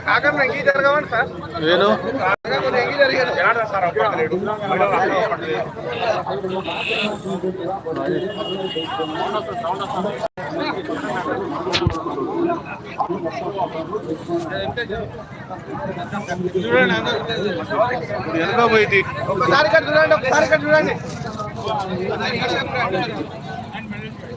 కాకమ్మ ఎంగి జరగమండి sir వేలు కాకమ్మ ఎంగి జరిగారు sir చూడండి.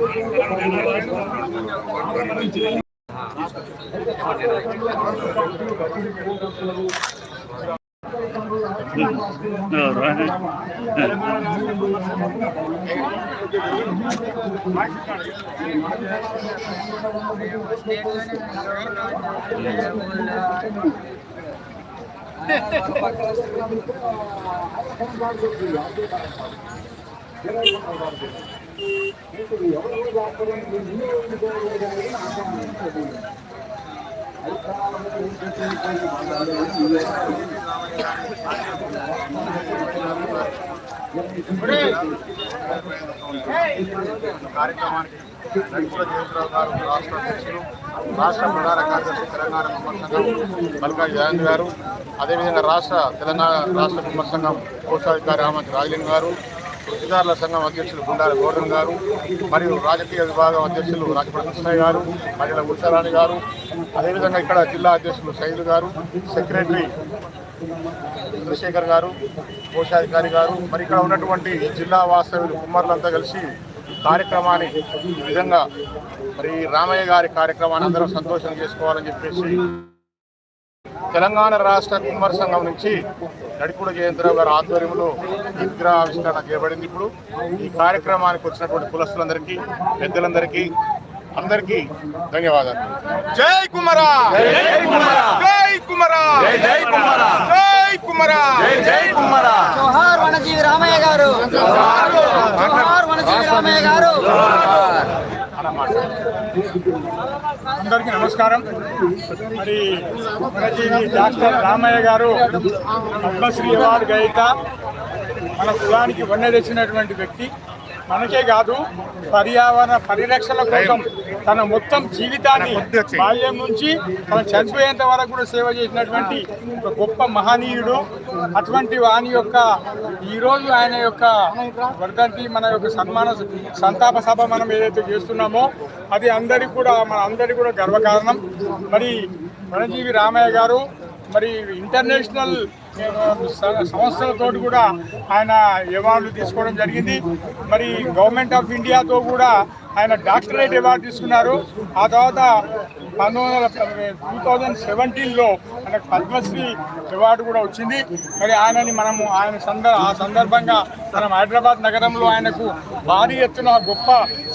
ఒకసారి ఇక్కడ చూడండి కార్యక్రమానికి గారు రాష్ట్ర అధ్యక్షులు రాష్ట్ర ప్రధాన కార్యదర్శి తెలంగాణ కుమ్మర్ సంఘం మల్కాజ్ జయంత్ గారు అదేవిధంగా రాష్ట్ర తెలంగాణ రాష్ట్ర కుమ్మర్ సంఘం కోశాధికారి అహ్మద్ రాజలింగ్ గారు వృత్తిదారుల సంఘం అధ్యక్షులు గుండాల గౌరవ్ గారు మరియు రాజకీయ విభాగం అధ్యక్షులు రాజపడి కృష్ణయ్య గారు మహిళ ఉత్సరాణి గారు అదేవిధంగా ఇక్కడ జిల్లా అధ్యక్షులు సైదు గారు సెక్రటరీ చంద్రశేఖర్ గారు కోశాధికారి గారు మరి ఇక్కడ ఉన్నటువంటి జిల్లా వాస్తవ్యులు కుమ్మర్లంతా కలిసి కార్యక్రమాన్ని విధంగా మరి రామయ్య గారి కార్యక్రమాన్ని అందరం సంతోషం చేసుకోవాలని చెప్పేసి తెలంగాణ రాష్ట్ర కుమ్మర సంఘం నుంచి నడిపూడ జయంతరావు గారి ఆధ్వర్యంలో ఈ విగ్రహ ఆవిష్కరణ చేయబడింది ఇప్పుడు. ఈ కార్యక్రమానికి వచ్చినటువంటి కులస్తులందరికీ పెద్దలందరికీ అందరికీ ధన్యవాదాలు. జై కుమరా జై కుమరా జై కుమరా జై కుమరా జై కుమరా జై కుమరా జోహార్ వనజీవి రామయ్య గారు! జోహార్! వనజీవి రామయ్య గారు! అందరికీ నమస్కారం. మరి మనకి డాక్టర్ రామయ్య గారు పద్మశ్రీ అవార్డు గ్రహీత మన కులానికి వన్నె తెచ్చినటువంటి వ్యక్తి. మనకే కాదు పర్యావరణ పరిరక్షణ కోసం తన మొత్తం జీవితాన్ని బాల్యం నుంచి తన చనిపోయేంత వరకు కూడా సేవ చేసినటువంటి ఒక గొప్ప మహనీయుడు. అటువంటి వాని యొక్క ఈరోజు ఆయన యొక్క వర్ధంతి మన యొక్క సన్మాన సంతాప సభ మనం ఏదైతే చేస్తున్నామో అది అందరికీ కూడా మన అందరికీ కూడా గర్వకారణం. మరి వనజీవి రామయ్య గారు మరి ఇంటర్నేషనల్ స- సంస్థలతోటి కూడా ఆయన అవార్డులు తీసుకోవడం జరిగింది. మరి గవర్నమెంట్ ఆఫ్ ఇండియాతో కూడా ఆయన డాక్టరేట్ అవార్డు తీసుకున్నారు. ఆ తర్వాత పంతొమ్మిది వందల టూ థౌజండ్ సెవెంటీన్లో ఆయనకు పద్మశ్రీ అవార్డు కూడా వచ్చింది. మరి ఆయనని మనము ఆయన సందర్ ఆ సందర్భంగా మనం హైదరాబాద్ నగరంలో ఆయనకు భారీ ఎత్తున గొప్ప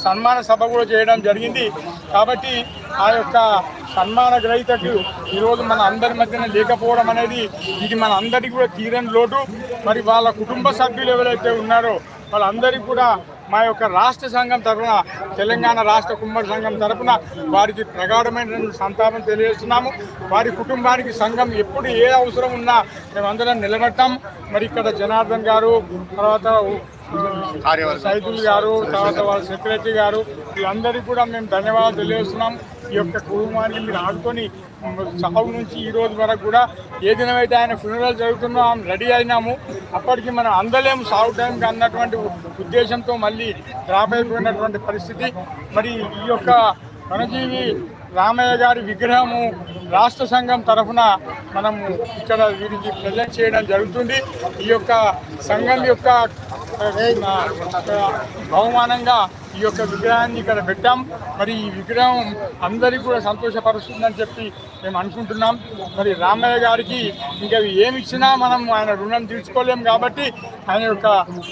సన్మాన సభ కూడా చేయడం జరిగింది. కాబట్టి ఆ యొక్క సన్మాన గ్రహీతకు ఈరోజు మన అందరి మధ్యన లేకపోవడం అనేది ఇది మన అందరికీ కూడా తీరని లోటు. మరి వాళ్ళ కుటుంబ సభ్యులు ఎవరైతే ఉన్నారో వాళ్ళందరికీ కూడా మా యొక్క రాష్ట్ర సంఘం తరఫున తెలంగాణ రాష్ట్ర కుమ్మడి సంఘం తరఫున వారికి ప్రగాఢమైన సంతాపం తెలియజేస్తున్నాము. వారి కుటుంబానికి సంఘం ఎప్పుడు ఏ అవసరం ఉన్నా మేమందరం నిలబెట్టాం మరి ఇక్కడ జనార్దన్ గారు తర్వాత సైదుల్ గారు తర్వాత వాళ్ళ సెక్రటరీ గారు వీళ్ళందరికీ కూడా మేము ధన్యవాదాలు తెలియజేస్తున్నాం. ఈ యొక్క కుటుంబానికి మీరు ఆడుకొని సాగు నుంచి ఈ రోజు వరకు కూడా ఏ దినమైతే ఆయన ఫ్యూనరల్ జరుగుతుందో ఆమె రెడీ అయినాము. అప్పటికి మనం అందలేము. సాగు టైంకి అన్నటువంటి ఉద్దేశంతో మళ్ళీ డ్రాప్ అయిపోయినటువంటి పరిస్థితి. మరి ఈ యొక్క వనజీవి రామయ్య గారి విగ్రహము రాష్ట్ర సంఘం తరఫున మనము ఇక్కడ వీరికి ప్రజెంట్ చేయడం జరుగుతుంది. ఈ యొక్క సంఘం యొక్క ఆ, బహుమానంగా ఈ యొక్క విగ్రహాన్ని ఇక్కడ పెట్టాం. మరి ఈ విగ్రహం అందరికీ కూడా సంతోషపరుస్తుందని చెప్పి మేము అనుకుంటున్నాం. మరి రామయ్య గారికి ఇంకా ఏమి ఇచ్చినా మనం ఆయన రుణం తీర్చుకోలేం కాబట్టి ఆయన యొక్క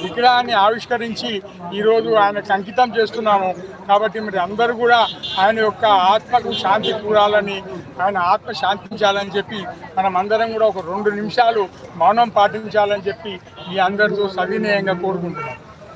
విగ్రహాన్ని ఆవిష్కరించి ఈరోజు ఆయనకు అంకితం చేస్తున్నాము. కాబట్టి మరి అందరూ కూడా ఆయన యొక్క ఆత్మకు శాంతి కూరాలని ఆయన ఆత్మ శాంతించాలని చెప్పి మనం అందరం కూడా ఒక రెండు నిమిషాలు మౌనం పాటించాలని చెప్పి మీ అందరితో సవినయంగా కోరుకుంటున్నాం.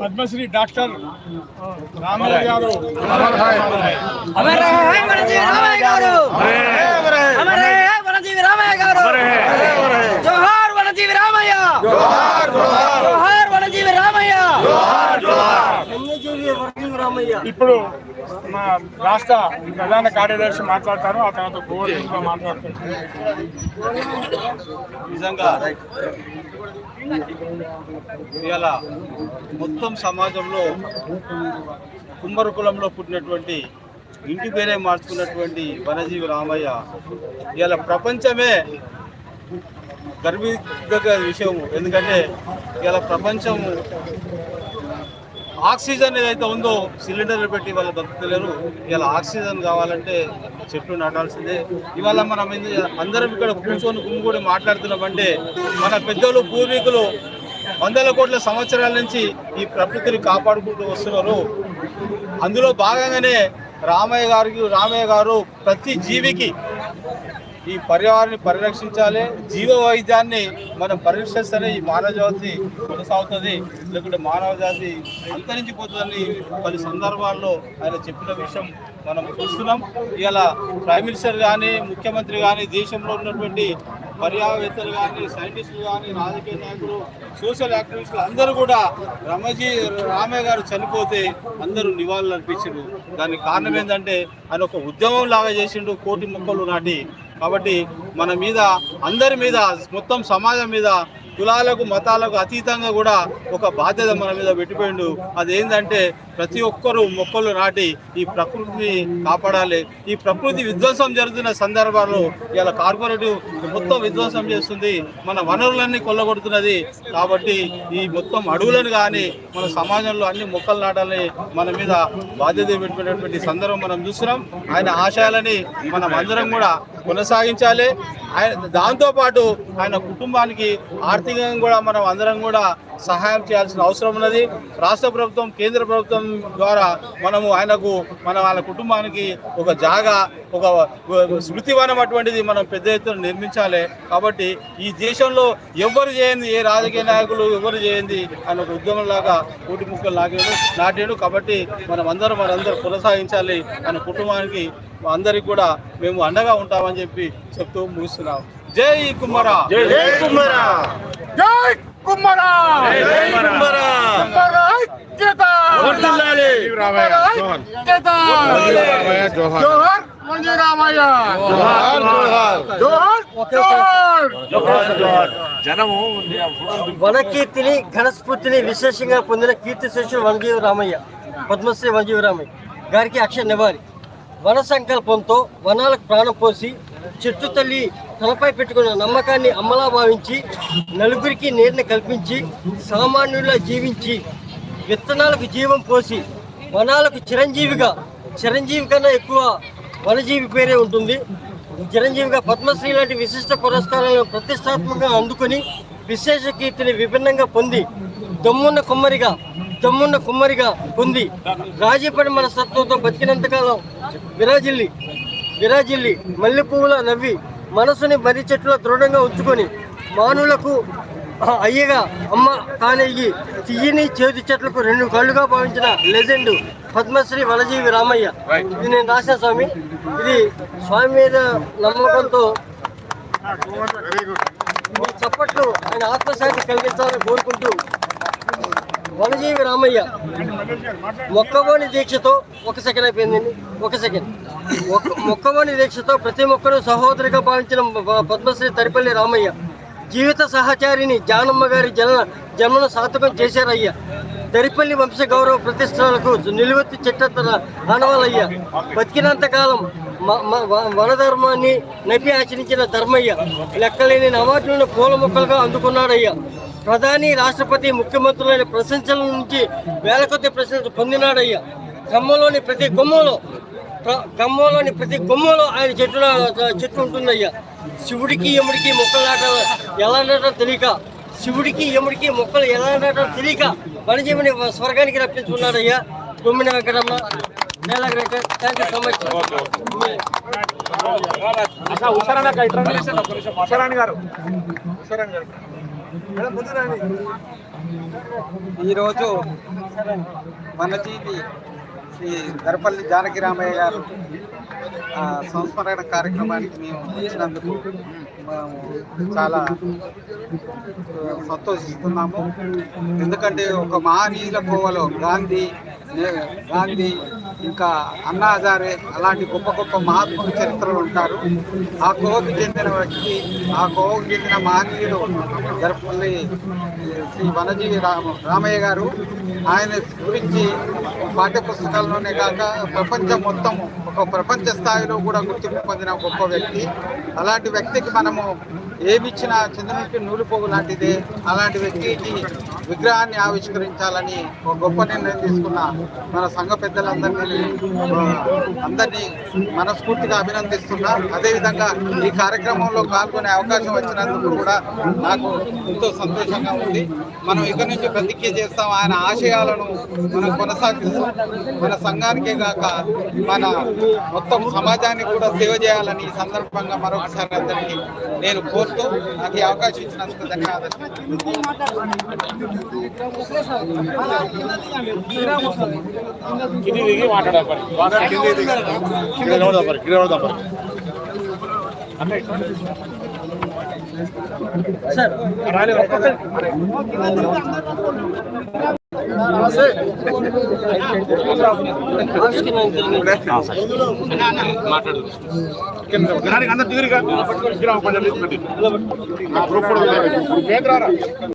పద్మశ్రీ డాక్టర్ రామయ్య గారు. జోహార్ వనజీవి రామయ్య. జోహార్ వనజీవి రామయ్య. ఇప్పుడు మా రాష్ట్ర ప్రధాన కార్యదర్శి మాట్లాడతారు ఆ తర్వాత గోడ ఇంకా మాట్లాడతారు. నిజంగా ఇవాళ మొత్తం సమాజంలో కుమ్మర కులంలో పుట్టినటువంటి ఇంటి పేరే మార్చుకున్నటువంటి వనజీవి రామయ్య ఇలా ప్రపంచమే గర్వించదగ్గ విషయం ఎందుకంటే ఇలా ప్రపంచం ఆక్సిజన్ ఏదైతే ఉందో సిలిండర్లు పెట్టి వాళ్ళు బతుకుతలేరు. ఇలా ఆక్సిజన్ కావాలంటే చెట్లు నాటాల్సిందే. ఇవాళ మనం అందరం ఇక్కడ కూర్చొని గుమ్మిగూడి మాట్లాడుతున్నామంటే మన పెద్దలు పూర్వీకులు వందల కోట్ల సంవత్సరాల నుంచి ఈ ప్రకృతిని కాపాడుకుంటూ వస్తున్నారు. అందులో భాగంగానే రామయ్య గారికి రామయ్య గారు ప్రతి జీవికి ఈ పర్యావరణాన్ని పరిరక్షించాలి. జీవ వైద్యాన్ని మనం పరిరక్షిస్తేనే ఈ మానవ జాతి కొనసాగుతుంది. లేకుంటే మానవ జాతి అంతరించిపోతుందని పలు సందర్భాల్లో ఆయన చెప్పిన విషయం మనం చూస్తున్నాం. ఇలా ప్రైమ్ మినిస్టర్ కానీ ముఖ్యమంత్రి కానీ దేశంలో ఉన్నటువంటి పర్యావేత్తలు కానీ సైంటిస్టులు కానీ రాజకీయ నాయకులు సోషల్ యాక్టివిస్టులు అందరూ కూడా రమజీ రామయ్య గారు చనిపోతే అందరూ నివాళులు అర్పించారు దానికి కారణం ఏంటంటే ఆయన ఒక ఉద్యమం లాగా చేసిండు కోటి మొక్కలు నాటి కాబట్టి మన మీద అందరి మీద మొత్తం సమాజం మీద కులాలకు మతాలకు అతీతంగా కూడా ఒక బాధ్యత మన మీద పెట్టిపోయిండు. అదేంటంటే ప్రతి ఒక్కరూ మొక్కలు నాటి ఈ ప్రకృతిని కాపాడాలి. ఈ ప్రకృతి విధ్వంసం జరుగుతున్న సందర్భాల్లో ఇలా కార్పొరేటివ్ మొత్తం విధ్వంసం చేస్తుంది. మన వనరులన్నీ కొల్లగొడుతున్నది. కాబట్టి ఈ మొత్తం అడవులను కానీ మన సమాజంలో అన్ని మొక్కలు నాటాలని మన మీద బాధ్యత పెట్టినటువంటి సందర్భం మనం చూస్తున్నాం. ఆయన ఆశయాలని మనం అందరం కూడా కొనసాగించాలి. ఆయన దాంతోపాటు ఆయన కుటుంబానికి ఆర్థికంగా కూడా మనం అందరం కూడా సహాయం చేయాల్సిన అవసరం ఉన్నది. రాష్ట్ర ప్రభుత్వం కేంద్ర ప్రభుత్వం ద్వారా మనము ఆయనకు మన వాళ్ళ కుటుంబానికి ఒక జాగా ఒక స్మృతివనం అటువంటిది మనం పెద్ద ఎత్తున నిర్మించాలి. కాబట్టి ఈ దేశంలో ఎవరు చేయండి ఏ రాజకీయ నాయకులు ఎవరు చేయండి ఆయన ఒక ఉద్యమంలాగా కూటి ముక్కలు నాటాడు. నాటాడు కాబట్టి మనం అందరం మనందరం కొనసాగించాలి ఆయన కుటుంబానికి అందరికి కూడా మేము అండగా ఉంటామని చెప్పి చెప్తూ ముగిస్తున్నాం. జై కుమ్మరా! జై కుమ్మరా! జై కుమ్మరా జోహార్. జోహార్. మంజీ రామయ్య జోహార్ జోహార్. జోహార్ జోహార్! జనము వనకీర్తిని ఘనస్ఫూర్తిని విశేషంగా పొందిన కీర్తి శేషుడు వనజీవి రామయ్య పద్మశ్రీ వనజీవి రామయ్య గారికి అక్షర నివాళి. వన సంకల్పంతో వనాలకు ప్రాణం పోసి చెట్టు తల్లి తలపై పెట్టుకున్న నమ్మకాన్ని అమలా భావించి నలుగురికి నీరుని కల్పించి సామాన్యుల్లా జీవించి విత్తనాలకు జీవం పోసి వనాలకు చిరంజీవిగా చిరంజీవి కన్నా ఎక్కువ వనజీవి పేరే ఉంటుంది. చిరంజీవిగా పద్మశ్రీ లాంటి విశిష్ట పురస్కారాలను ప్రతిష్టాత్మకంగా అందుకొని విశేష కీర్తిని విభిన్నంగా పొంది దమ్మున్న కుమ్మరిగా దమ్మున్న కుమ్మరిగా పొంది రాజీపడి మన సత్వంతో బతికినంతకాలం విరాజిల్లి విరాజిల్లి మల్లె పువ్వుల నవ్వి మనసుని బరి చెట్టులో దృఢంగా ఉంచుకొని మానులకు అయ్యగా అమ్మ కానయ్యి తీయని చేతి చెట్లకు రెండు కళ్ళుగా భావించిన లెజెండ్ పద్మశ్రీ వలజీవి రామయ్య. ఇది నేను రాసిన స్వామి. ఇది స్వామి మీద నమ్మకంతో చప్పట్లు ఆయన ఆత్మశాంతి కలిగించాలని కోరుకుంటూ వనజీవి రామయ్య మొక్కవోని దీక్షతో ఒక సెకండ్ అయిపోయిందండి. ఒక సెకండ్. మొక్కవోని దీక్షతో ప్రతి ఒక్కరూ సహోదరిగా భావించిన పద్మశ్రీ తరిపల్లి రామయ్య జీవిత సహచారిని జానమ్మ గారి జన జన్మను సార్థకం చేశారయ్యా. దరిపల్లి వంశ గౌరవ ప్రతిష్టలకు నిలువెత్తి చెట్టెత్తన ఆనవాలయ్య బతికినంత కాలం మ- వ- వనధర్మాన్ని నపి ఆచరించిన ధర్మయ్య లెక్కలేని అవార్డులను పూల మొక్కలుగా అందుకున్నాడయ్యా. ప్రధాని రాష్ట్రపతి ముఖ్యమంత్రులైన ప్రశంసల నుంచి వేల కొద్ది ప్రశంసలు పొందినాడయ్యా. ఖమ్మంలోని ప్రతి గుమ్మలో ఖమ్మంలోని ప్రతి గుమ్మలో ఆయన చెట్టు చెట్టు ఉంటుందయ్యా శివుడికి యముడికి మొక్కలు నాటాలి ఎలా నాటాలో తెలియక శివుడికి యముడికి మొక్కలు ఎలా నాటాలో తెలియక వనజీవిని స్వర్గానికి రప్పించుకున్నాడయ్యా. గుమ్మిన Venkatamma నేలగ్రేటర్ thank you so much Usharani garu. Usharani Shri Darapalli Janaki Ramayya గారు సంస్మరణ కార్యక్రమానికి మేము వచ్చినందుకు మేము చాలా సంతోషిస్తున్నాము. ఎందుకంటే ఒక మహనీయుల కోవలో గాంధీ గాంధీ ఇంకా అన్నా హజారే అలాంటి గొప్ప గొప్ప మహాత్ముల చరిత్రలు ఉంటారు. ఆ కోవకు చెందిన వ్యక్తి ఆ కోవకు చెందిన మహనీయుడు జరపల్లి శ్రీ వనజీవి రామ రామయ్య గారు. ఆయన గురించి పాఠ్య పుస్తకాల్లోనే కాక ప్రపంచం మొత్తము ఒక ప్రపంచ స్థాయిలో కూడా గుర్తింపు పొందిన గొప్ప వ్యక్తి. అలాంటి వ్యక్తికి మనము ఏమిచ్చినా చంద్రునికి నూలుపోగు లాంటిదే. అలాంటి వ్యక్తికి విగ్రహాన్ని ఆవిష్కరించాలని ఒక గొప్ప నిర్ణయం తీసుకున్న మన సంఘ పెద్దలందరినీ అందరినీ మనస్ఫూర్తిగా అభినందిస్తున్నా. అదేవిధంగా ఈ కార్యక్రమంలో పాల్గొనే అవకాశం వచ్చినందుకు కూడా నాకు ఎంతో సంతోషంగా ఉంది. మనం ఇక నుంచి ప్రతిజ్ఞ చేస్తాం ఆయన ఆశయాలను మనం కొనసాగిస్తాం. మన సంఘానికే కాక మన మొత్తం సమాజానికి కూడా సేవ చేయాలని ఈ సందర్భంగా మరొకసారి అందరికీ నేను కోరుతూ నాకు ఈ అవకాశం ఇచ్చినందుకు ధన్యవాదాలు. సార్ ఆవిష్కరణ జరిగింది. అందరు దిగురుగా